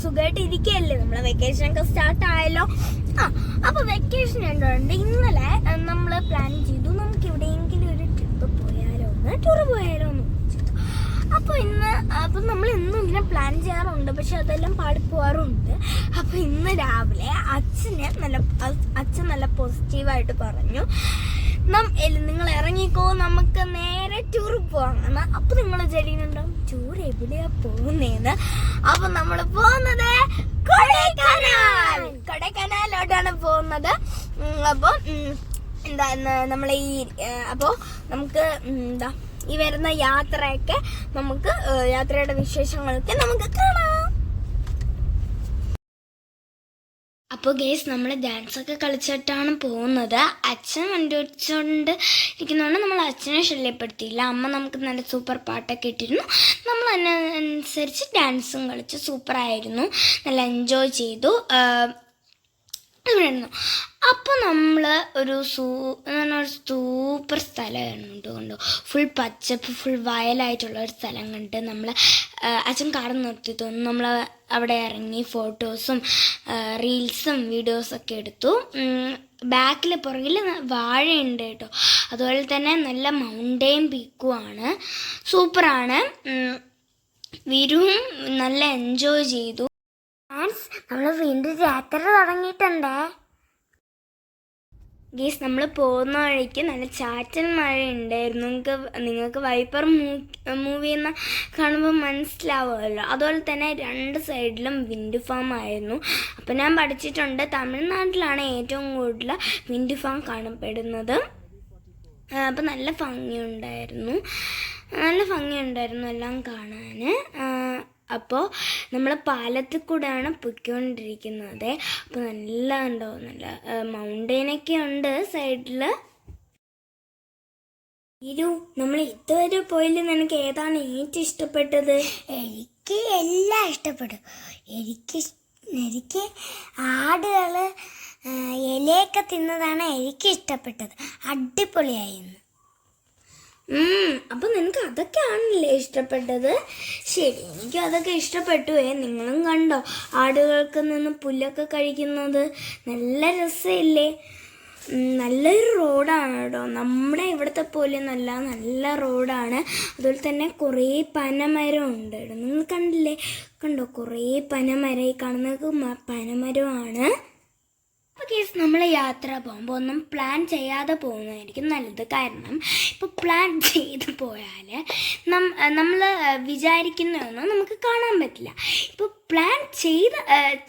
സുഖമായിട്ട് ഇരിക്കുകയല്ലേ നമ്മളെ വെക്കേഷൻ ഒക്കെ സ്റ്റാർട്ട് ആയല്ലോ. ആ അപ്പൊ വെക്കേഷൻ എന്തുകൊണ്ട് ഇന്നലെ നമ്മൾ പ്ലാൻ ചെയ്തു. നമുക്ക് എവിടെയെങ്കിലും ഒരു ട്രിപ്പ് പോയാലോ? ഒന്ന് ടൂർ പോയാലോ എന്ന് വിചാരിച്ചു. അപ്പൊ ഇന്ന് അപ്പൊ നമ്മൾ ഇന്നും ഇങ്ങനെ പ്ലാൻ ചെയ്യാറുണ്ട്. പക്ഷെ അതെല്ലാം പാടി പോവാറുണ്ട് അപ്പൊ ഇന്ന് രാവിലെ അച്ഛനെ നല്ല അച്ഛൻ നല്ല പോസിറ്റീവായിട്ട് പറഞ്ഞു. നിങ്ങൾ ഇറങ്ങിക്കോ നമുക്ക് നേരെ ടൂർ പോവാം. അപ്പൊ നിങ്ങൾ ചെടിയിലുണ്ടാവും ടൂർ എവിടെയാ പോകുന്നേന്ന്. അപ്പൊ നമ്മൾ പോകുന്നത് കൊടൈക്കനാൽ. കൊടൈക്കനാലോട്ടാണ് പോകുന്നത്. അപ്പൊ എന്താ നമ്മളെ ഈ അപ്പോ നമുക്ക് എന്താ ഈ വരുന്ന യാത്രയൊക്കെ നമുക്ക് യാത്രയുടെ വിശേഷങ്ങളൊക്കെ നമുക്ക് കാണാം. അപ്പോൾ ഗേസ് നമ്മൾ ഡാൻസ് ഒക്കെ കളിച്ചിട്ടാണ് പോകുന്നത്. അച്ഛൻ വണ്ടി ഓടിച്ചുകൊണ്ട് ഇരിക്കുന്നതുകൊണ്ട് നമ്മൾ അച്ഛനെ ശല്യപ്പെടുത്തിയില്ല. അമ്മ നമുക്ക് നല്ല സൂപ്പർ പാട്ടൊക്കെ ഇട്ടിരുന്നു. നമ്മൾ അതിനനുസരിച്ച് ഡാൻസും കളിച്ച് സൂപ്പറായിരുന്നു നല്ല എൻജോയ് ചെയ്തു. ഇവിടെയായിരുന്നു അപ്പോൾ നമ്മൾ ഒരു സൂ ഒരു സൂപ്പർ സ്ഥലമുണ്ട് കണ്ടു. ഫുൾ പച്ചപ്പ് ഫുൾ വയലായിട്ടുള്ള ഒരു സ്ഥലം കണ്ട് നമ്മൾ അച്ഛൻ കാട് നിർത്തി തോന്നുന്നു നമ്മൾ അവിടെ ഇറങ്ങി ഫോട്ടോസും റീൽസും വീഡിയോസൊക്കെ എടുത്തു. ബാക്കിൽ പുറകിൽ വാഴയുണ്ട് കേട്ടോ. അതുപോലെ തന്നെ നല്ല മൗണ്ടെയിൻ പീക്കുമാണ് സൂപ്പറാണ്. വിരുവും നല്ല എൻജോയ് ചെയ്തു. നമ്മൾ വീണ്ടും യാത്ര തുടങ്ങിയിട്ടുണ്ടേ. ഗീസ് നമ്മൾ പോകുന്ന വഴിക്ക് നല്ല ചാറ്റൽ മഴ ഉണ്ടായിരുന്നു നിങ്ങൾക്ക് നിങ്ങൾക്ക് വൈപ്പർ മൂവി എന്ന കാണുമ്പോൾ മനസ്സിലാവുമല്ലോ. അതുപോലെ തന്നെ രണ്ട് സൈഡിലും വിൻഡ് ഫാം ആയിരുന്നു. അപ്പോൾ ഞാൻ പഠിച്ചിട്ടുണ്ട് തമിഴ്നാട്ടിലാണ് ഏറ്റവും കൂടുതൽ വിൻഡ് ഫാം കാണപ്പെടുന്നത്. അപ്പോൾ നല്ല ഭംഗിയുണ്ടായിരുന്നു. നല്ല ഭംഗിയുണ്ടായിരുന്നു എല്ലാം കാണാൻ അപ്പോൾ നമ്മൾ പാലത്തിൽ കൂടെയാണ് പൊയ്ക്കൊണ്ടിരിക്കുന്നത്. അപ്പോൾ നല്ല ഉണ്ടോ നല്ല മൗണ്ടെയിനൊക്കെ ഉണ്ട് സൈഡിൽ ഇരു നമ്മൾ ഇതുവരെ പോയില്ല നിനക്ക് ഏതാണ് ഏറ്റവും ഇഷ്ടപ്പെട്ടത്? എനിക്ക് എല്ലാം ഇഷ്ടപ്പെടും. എനിക്ക് എനിക്ക് ആടുകൾ ഇലയൊക്കെ തിന്നതാണ് എനിക്ക് ഇഷ്ടപ്പെട്ടത്. അടിപൊളിയായിരുന്നു. അപ്പൊ നിനക്ക് അതൊക്കെയാണല്ലേ ഇഷ്ടപ്പെട്ടത്? ശരി എനിക്കും അതൊക്കെ ഇഷ്ടപ്പെട്ടു. ഏ നിങ്ങളും കണ്ടോ ആടുകൾക്ക് നിന്ന് പുല്ലൊക്കെ കഴിക്കുന്നത്? നല്ല രസമില്ലേ? നല്ലൊരു റോഡാണ് കേട്ടോ. നമ്മുടെ ഇവിടുത്തെ പോലെ നല്ല നല്ല റോഡാണ്. അതുപോലെ തന്നെ കുറേ പനമരം ഉണ്ട് കേട്ടോ. നിങ്ങൾ കണ്ടില്ലേ? കണ്ടോ? കുറേ പനമരം. ഈ കാണുന്നത് പനമരമാണ്. യാത്ര പോകുമ്പോൾ ഒന്നും പ്ലാൻ ചെയ്യാതെ പോകുന്നതായിരിക്കും നല്ലത്. കാരണം ഇപ്പോൾ പ്ലാൻ ചെയ്ത് പോയാൽ നം നമ്മൾ വിചാരിക്കുന്നതൊന്നും നമുക്ക് കാണാൻ പറ്റില്ല. ഇപ്പോൾ പ്ലാൻ ചെയ്ത്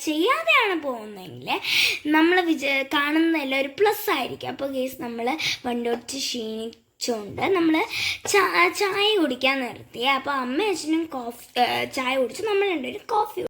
ചെയ്യാതെയാണ് പോകുന്നതെങ്കിൽ നമ്മൾ വിച കാണുന്നതെല്ലാം ഒരു പ്ലസ് ആയിരിക്കും. അപ്പോൾ കേസ് നമ്മൾ വണ്ടോടിച്ച് ക്ഷീണി ൊണ്ട് നമ്മൾ ചായ കുടിക്കാൻ നിർത്തി. അപ്പോൾ അമ്മ അച്ഛനും കോഫി ചായ കുടിച്ച് നമ്മൾ രണ്ടുപേരും കോഫി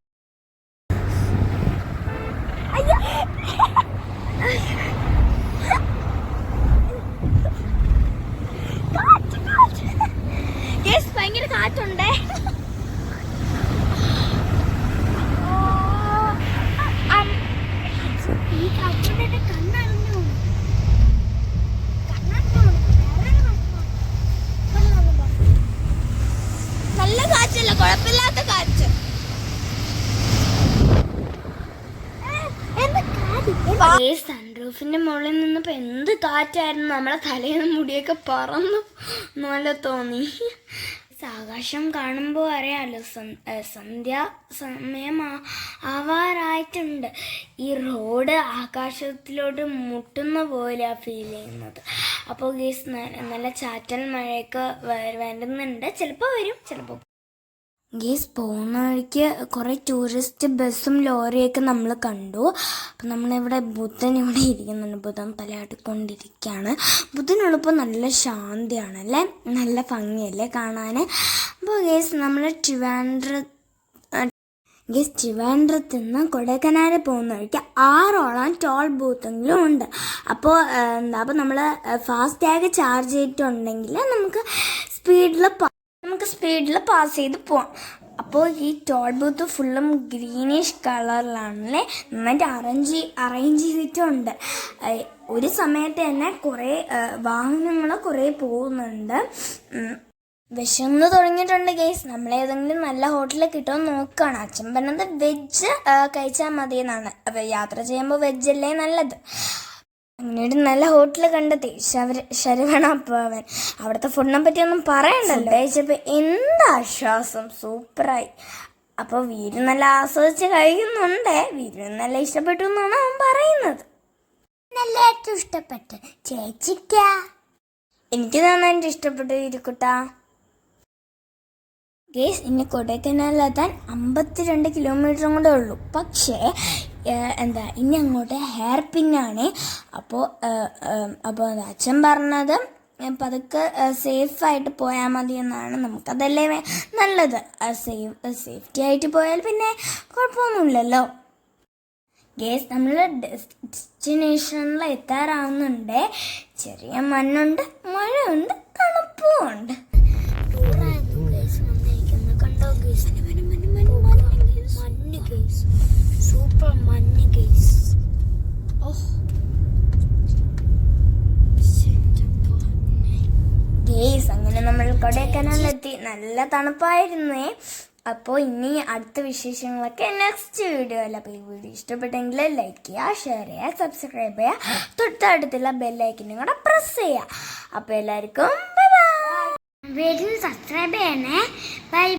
സൺറൂഫിന്റെ മുകളിൽ നിന്നപ്പോ എന്ത് കാറ്റായിരുന്നു. നമ്മളെ തലയിൽ മുടിയൊക്കെ പറന്നു. നല്ല തോന്നി. ആകാശം കാണുമ്പോൾ അറിയാലോ സന്- സന്ധ്യ സമയം ആവാറായിട്ടുണ്ട്. ഈ റോഡ് ആകാശത്തിലോട്ട് മുട്ടുന്ന പോലെ ഫീൽ ചെയ്യുന്നത്. അപ്പോൾ ഗീസ് നല്ല ചാറ്റൽ മഴയൊക്കെ വേണ്ടുന്നുണ്ട് ചിലപ്പോൾ വരും ചിലപ്പോൾ ഗീസ് പോകുന്ന വഴിക്ക് കുറേ ടൂറിസ്റ്റ് ബസ്സും ലോറിയൊക്കെ നമ്മൾ കണ്ടു. അപ്പം നമ്മളിവിടെ ബുദ്ധൻ ഇവിടെ ഇരിക്കുന്നുണ്ട്. ബുധൻ തലയാട്ടിക്കൊണ്ടിരിക്കുകയാണ് ബുധനുള്ളപ്പോൾ നല്ല ശാന്തിയാണ് അല്ലേ നല്ല ഭംഗിയല്ലേ കാണാൻ അപ്പോൾ ഗീസ് നമ്മൾ ട്രിവാൻഡ്ര ഗീസ് ട്രിവാൻഡ്രത്ത് നിന്ന് കൊടൈക്കനാൽ പോകുന്ന വഴിക്ക് ആറോളം ടോൾ ബൂത്തെങ്കിലും ഉണ്ട്. അപ്പോൾ എന്താ അപ്പോൾ നമ്മൾ ഫാസ്റ്റാഗ് ചാർജ് ചെയ്തിട്ടുണ്ടെങ്കിൽ നമുക്ക് സ്പീഡിൽ നമുക്ക് സ്പീഡിൽ പാസ് ചെയ്ത് പോവാം. അപ്പോൾ ഈ ടോൾ ബൂത്ത് ഫുള്ളും ഗ്രീനിഷ് കളറിലാണല്ലേ നന്നായിട്ട് അറേഞ്ച് അറേഞ്ച് ചെയ്തിട്ടുണ്ട്. ഒരു സമയത്ത് തന്നെ കുറേ വാഹനങ്ങൾ കുറേ പോകുന്നുണ്ട്. വിശന്ന് തുടങ്ങിയിട്ടുണ്ട് ഗേസ് നമ്മൾ ഏതെങ്കിലും നല്ല ഹോട്ടലിൽ കിട്ടുമെന്ന് നോക്കുകയാണ് അച്ഛൻ പറഞ്ഞത് വെജ് കഴിച്ചാൽ മതി എന്നാണ് യാത്ര ചെയ്യുമ്പോൾ വെജ് അല്ലേ നല്ലത്? അങ്ങനെ ഒരു നല്ല ഹോട്ടൽ കണ്ടെത്തി. ശവര ശരവണ ഭവൻ അവിടുത്തെ ഫുഡിനെ പറ്റിയൊന്നും പറയണ്ടല്ലോ. കഴിച്ചപ്പോൾ എന്ത് ആശ്വാസം. സൂപ്പറായി. അപ്പോൾ വീര് നല്ല ആസ്വദിച്ച് കഴിക്കുന്നുണ്ട്. വീര് നല്ല ഇഷ്ടപ്പെട്ടു എന്നാണ് അവൻ പറയുന്നത്. നല്ല ഏറ്റവും ഇഷ്ടപ്പെട്ടു ചേച്ചിക്ക. എനിക്ക് നന്നായിട്ട് ഇഷ്ടപ്പെട്ടു ഇരിക്കുട്ട. ഗേസ് ഇനി കൊടൈക്കനാലിലെത്താൻ അമ്പത്തിരണ്ട് കിലോമീറ്ററും കൂടെ ഉള്ളൂ. പക്ഷേ എന്താ ഇനി അങ്ങോട്ട് ഹെയർ പിന്നാണ് അപ്പോൾ അപ്പോൾ അച്ഛൻ പറഞ്ഞത് അപ്പം പതുക്കെ സേഫായിട്ട് പോയാൽ മതി എന്നാണ് നമുക്കതല്ലേ നല്ലത്. സേഫ് സേഫ്റ്റി ആയിട്ട് പോയാൽ പിന്നെ കുഴപ്പമൊന്നുമില്ലല്ലോ. ഗേസ് നമ്മൾ ഡെസ്റ്റിനേഷനിൽ എത്താറാവുന്നുണ്ട്. ചെറിയ മണ്ണുണ്ട് മഴയുണ്ട് തണുപ്പും ഉണ്ട് ടൂറായിരുന്നു കേസ് വന്നിരിക്കുന്നത് കണ്ടോ കേസ് കേസ് സൂപ്പർ മഞ്ഞ് കേസ് ഗേസ് അങ്ങനെ നമ്മൾ കൊടൈക്കനാലിലെത്തി. നല്ല തണുപ്പായിരുന്നേ. അപ്പോൾ ഇനി അടുത്ത വിശേഷങ്ങളൊക്കെ നെക്സ്റ്റ് വീഡിയോയിൽ അപ്പോൾ ഈ വീഡിയോ ഇഷ്ടപ്പെട്ടെങ്കിൽ ലൈക്ക് ചെയ്യുക ഷെയർ ചെയ്യുക സബ്സ്ക്രൈബ് ചെയ്യുക. തൊട്ടടുത്തുള്ള ബെല്ലൈക്കനും കൂടെ പ്രസ് ചെയ്യുക. അപ്പോൾ എല്ലാവർക്കും സബ്സ്ക്രൈബ് ചെയ്യണേ. ബൈ